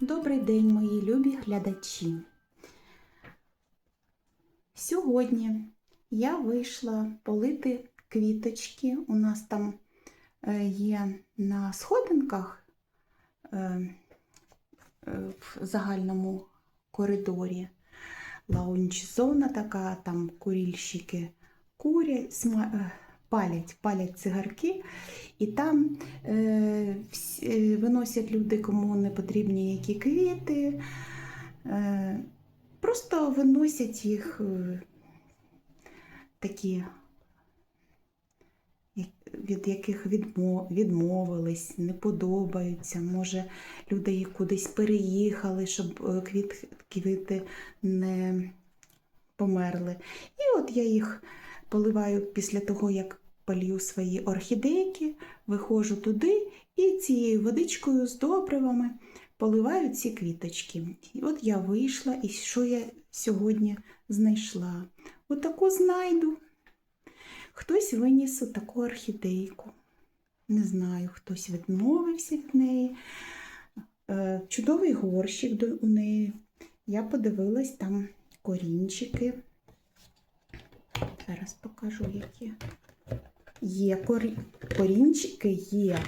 Добрий день, мої любі глядачі. Сьогодні я вийшла полити квіточки. У нас там е, є на сходинках е, е, в загальному коридорі лаунч-зона така, там курільщики курять, палять, палять цигарки, і там е, е, виносять люди, кому не потрібні які квіти. Е, просто виносять їх е, такі, від яких відмо- відмовились, не подобаються. Може, люди їх кудись переїхали, щоб е, квіт, квіти не померли. І от я їх поливаю після того, як полью свої орхідейки, виходжу туди і цією водичкою з добривами поливаю ці квіточки. І от я вийшла, і що я сьогодні знайшла? Отаку знайду. Хтось виніс таку орхідейку. Не знаю, хтось відмовився від неї. Е, Чудовий горщик у неї. Я подивилась там корінчики. Зараз покажу, які. Є корі... корінчики є.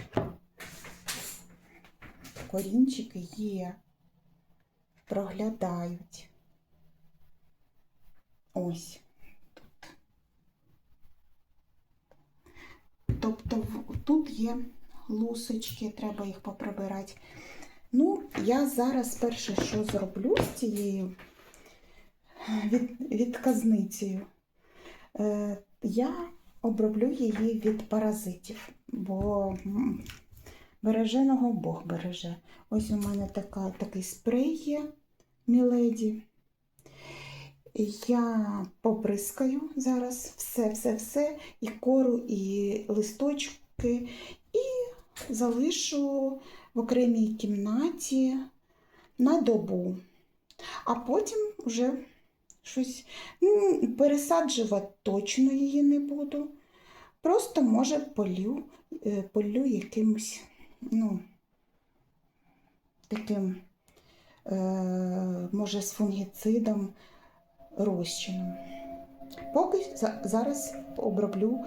Корінчики є. Проглядають. Ось тут. Тобто тут є лусочки, треба їх поприбирати. Ну, я зараз перше, що зроблю з цією від, відказницею, е, я оброблю її від паразитів, бо береженого Бог береже. Ось у мене така, такий спрей є Міледі. Я поприскаю зараз все-все-все, і кору, і листочки, і залишу в окремій кімнаті на добу. А потім вже щось пересаджувати точно її не буду. Просто, може, полю, е, полю якимось, ну, таким, е, може, з фунгіцидом розчином. Поки зараз оброблю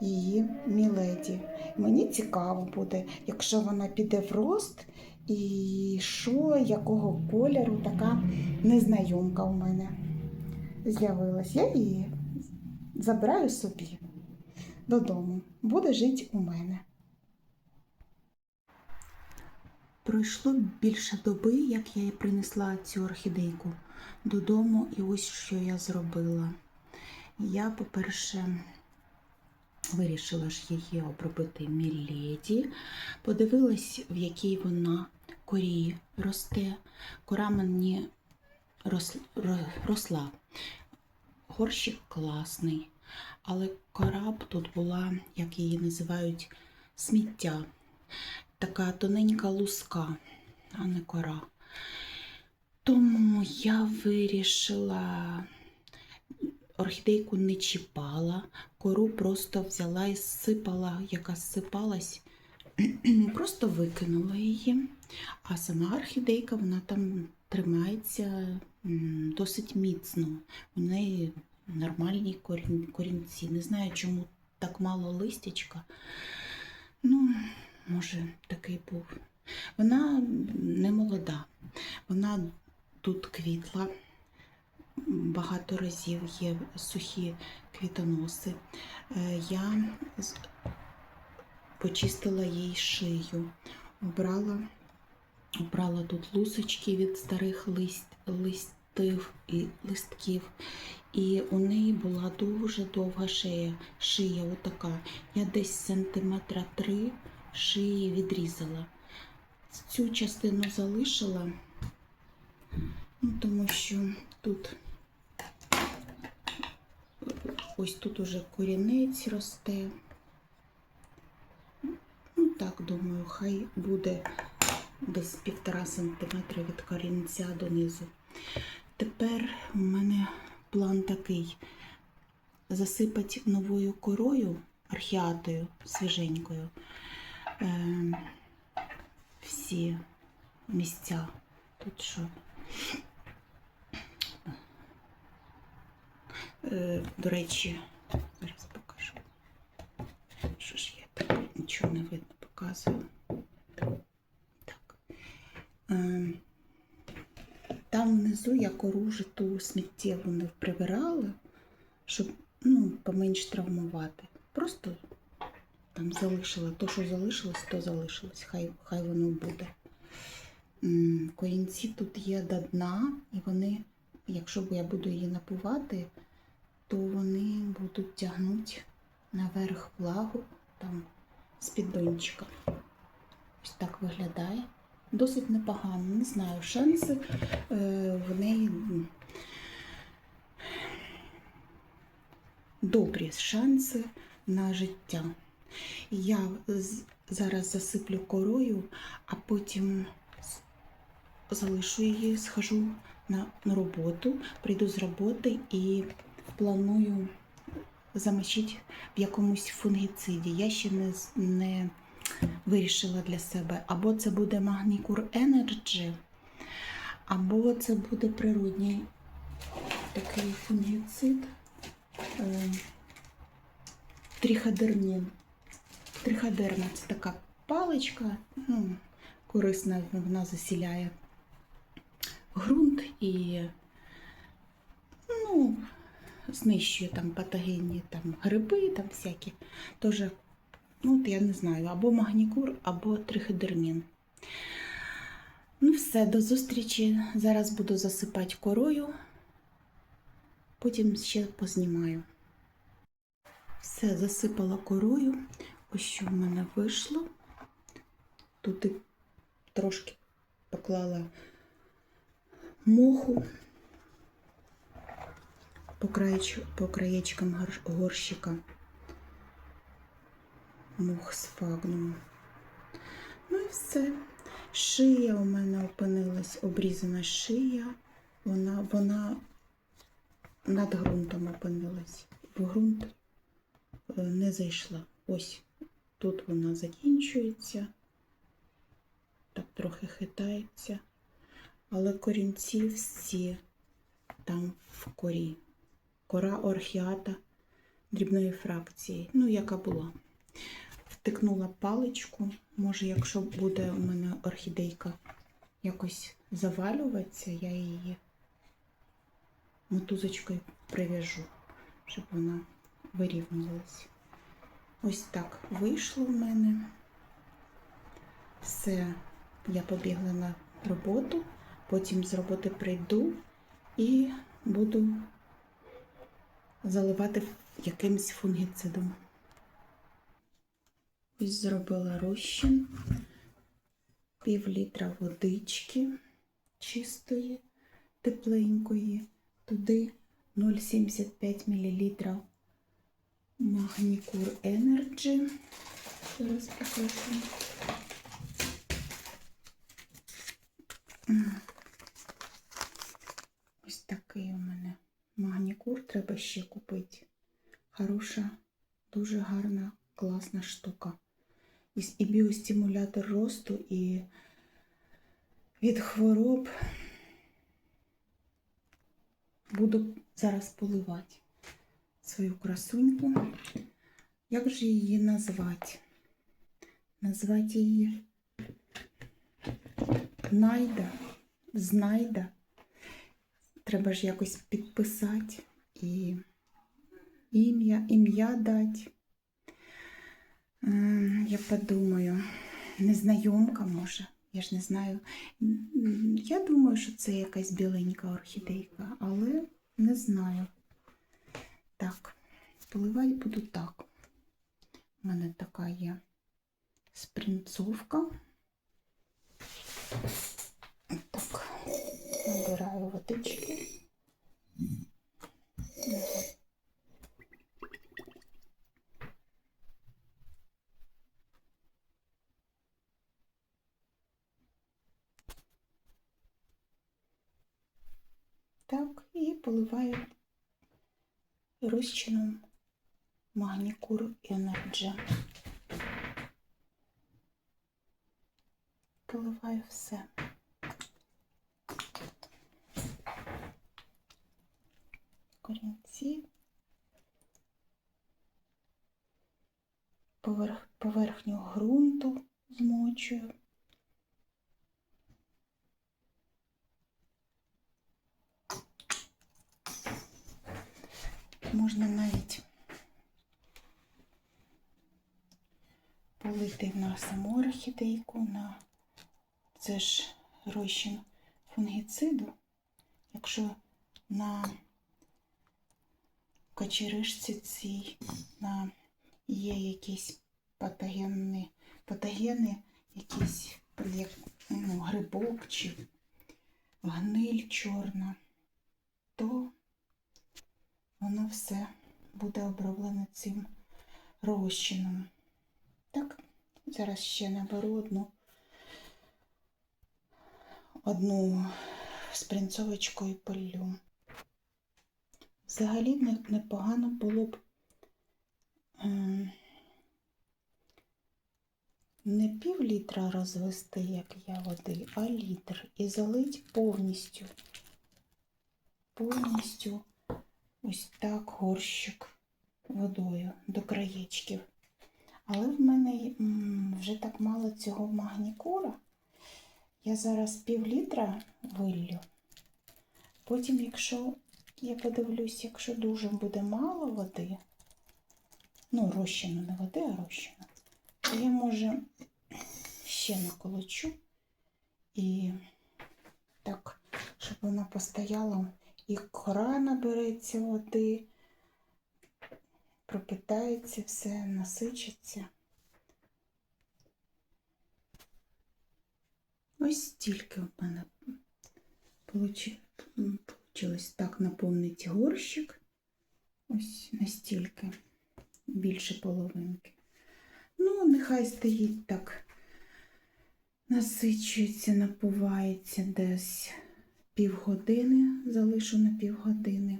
її міледі. Мені цікаво буде, якщо вона піде в рост, і що, якого кольору така незнайомка у мене з'явилась. Я її забираю собі додому. Буде жити у мене. Пройшло більше доби, як я їй принесла цю орхідейку додому, і ось що я зробила. Я, по-перше, вирішила ж її обробити міледі, подивилась, в якій вона корі росте. Кора мені рос- росла. Горщик класний, але кора б тут була, як її називають, сміття. Така тоненька луска, а не кора. Тому я вирішила орхідейку не чіпала, кору просто взяла і сипала, яка сипалась, просто викинула її. А сама орхідейка вона там тримається досить міцно. У неї нормальні корінці. Не знаю, чому так мало листячка. Ну, може, такий був. Вона не молода. Вона тут квітла. Багато разів є сухі квітоноси. Е, Я почистила їй шию, обрала, обрала тут лусочки від старих лист, листів і листків. І у неї була дуже довга шия, шия отака. Я десь сантиметра три шиї відрізала. Цю частину залишила, ну, тому що тут ось тут уже корінець росте. Ну так, думаю, хай буде десь півтора сантиметра від корінця донизу. Тепер у мене план такий: засипати новою корою, архіатою свіженькою. Е, всі місця Тут що? Е, до речі, зараз покажу. Що ж я так нічого не видно показую. Так. Е, там внизу я кору вже ту сміттєву не прибирала, щоб ну, поменш травмувати. Просто там залишила. То, що залишилось, то залишилось. Хай, хай воно буде. Корінці тут є до дна, і вони, якщо я буду її напувати, то вони будуть тягнути наверх влагу там з піддончика. Ось так виглядає. Досить непогано, не знаю, шанси е, в неї добрі шанси на життя. Я зараз засиплю корою, а потім залишу її, схожу на, роботу, прийду з роботи і планую замочити в якомусь фунгіциді. Я ще не, не вирішила для себе. Або це буде Magnicure Energy, або це буде природній такий фунгіцид. Е, Тріходермін. Триходерма це така паличка, ну, корисна, вона засіляє ґрунт і ну, знищує там патогенні там, гриби, там всякі. Тоже, ну, от я не знаю, або магнікур, або триходермін. Ну, все, до зустрічі. Зараз буду засипати корою, потім ще познімаю. Все, засипала корою. Ось що в мене вийшло. Тут і трошки поклала моху по краєчкам горщика. Мох з фагном. Ну і все. Шия у мене опинилась, обрізана шия. Вона, вона над ґрунтом опинилась. В ґрунт е, не зайшла. Ось тут вона закінчується, так трохи хитається, але корінці всі там в корі. Кора орхіата дрібної фракції, ну, яка була. Втикнула паличку. Може, якщо буде у мене орхідейка якось завалюватися, я її мотузочкою прив'яжу, щоб вона вирівнювалась. Ось так вийшло в мене. Все, я побігла на роботу, потім з роботи прийду і буду заливати якимсь фунгіцидом. Ось зробила розчин, пів літра водички чистої, тепленької, туди 0,75 мл Магнікур Energy. Зараз покажу. Ось такий у мене магнікур треба ще купити. Хороша, дуже гарна, класна штука. І біостимулятор росту, і від хвороб. Буду зараз поливати свою красуньку. Як же її назвати? Назвати її Найда, Знайда. Треба ж якось підписати і ім'я, ім'я дати. Я подумаю, незнайомка може. Я ж не знаю. Я думаю, що це якась біленька орхідейка, але не знаю. Так, поливати буду так. У мене така є спринцовка. Так, набираю водички. Так, і поливаю розчином магнікур Energy. Поливаю все. Корінці. Поверх, поверхню ґрунту змочую. Можна навіть полити на саму орхідейку, на це ж розчин фунгіциду. Якщо на кочеришці цій на є якісь патогенні, патогени, якісь як, ну, грибок чи гниль чорна, то воно все буде оброблене цим розчином. Так, зараз ще наберу одну, одну спринцовочку і полю. Взагалі непогано було б ем, не пів літра розвести, як я води, а літр і залить повністю. Повністю ось так горщик водою до краєчків. Але в мене вже так мало цього магнікура. Я зараз пів літра виллю. Потім, якщо я подивлюсь, якщо дуже буде мало води, ну, розчину, не води, а розчину, то я, може, ще наколочу і так, щоб вона постояла, і кора набереться води, пропитається все, насичиться. Ось стільки в мене получилось так наповнити горщик. Ось настільки, більше половинки. Ну, нехай стоїть так, насичується, напувається десь півгодини, залишу на півгодини.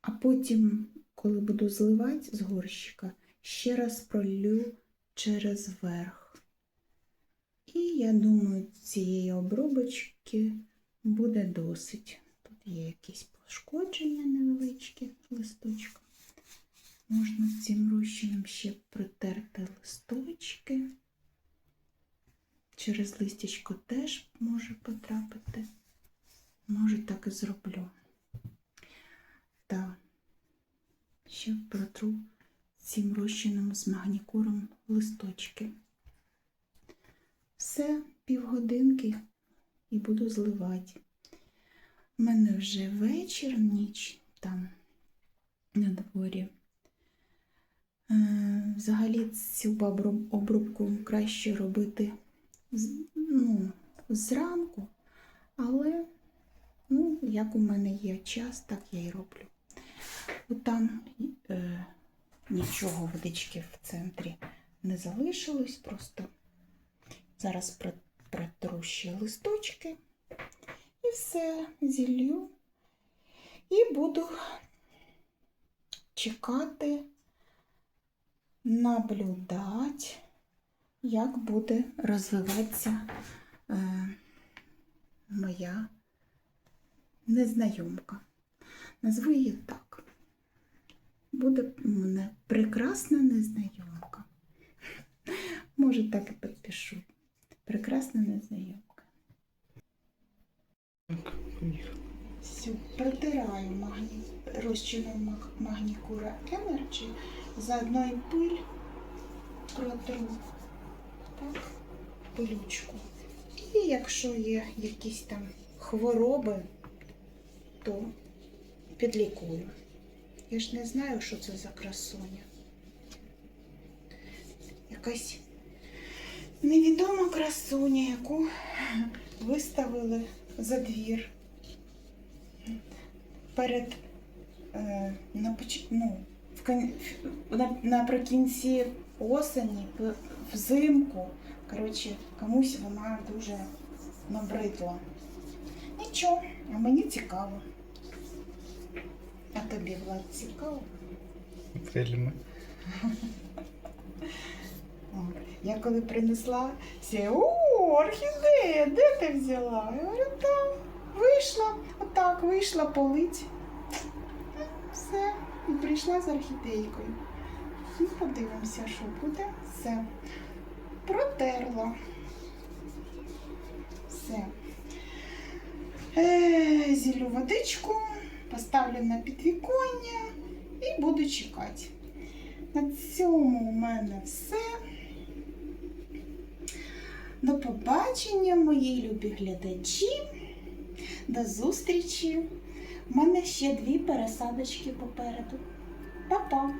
А потім, коли буду зливати з горщика, ще раз пролю через верх. І я думаю, цієї обробочки буде досить. Тут є якісь пошкодження невеличкі листочка. Можна цим розчином ще притерти листочки. Через листячко теж може потрапити. Може, так і зроблю. Так, ще протру цим розчином з магнікуром листочки. Все, півгодинки і буду зливати. У мене вже вечір, ніч там на дворі. Е, Взагалі цю обробку краще робити ну, зранку, але як у мене є час, так я і роблю. От Там е, нічого водички в центрі не залишилось, просто зараз про- протру ще листочки і все зілью. І буду чекати, наблюдати, як буде розвиватися е, моя незнайомка. Назву її так. Буде у мене прекрасна незнайомка. Може, так і підпишу. Прекрасна незнайомка. Все, протираю магні... розчином маг... магнікура Energy, заодно і пиль протру, так, пилючку. І якщо є якісь там хвороби, то підлікую. Я ж не знаю, що це за красуня. Якась невідома красуня, яку виставили за двір перед е, ну, наприкінці осені, взимку. Коротше, комусь вона дуже набридла. Нічого, а мені цікаво. А тобі Влад цікаво? Вельми. О, Я коли принесла, всі, о, орхідея, де ти взяла? Я говорю, там, вийшла, отак, вийшла полить. Все. і прийшла з орхідейкою. Ну, подивимося, що буде. Все. Протерла. Все. Е, зілю водичку, поставлю на підвіконня і буду чекати. На цьому у мене все. До побачення, мої любі глядачі. До зустрічі. У мене ще дві пересадочки попереду. Па-па!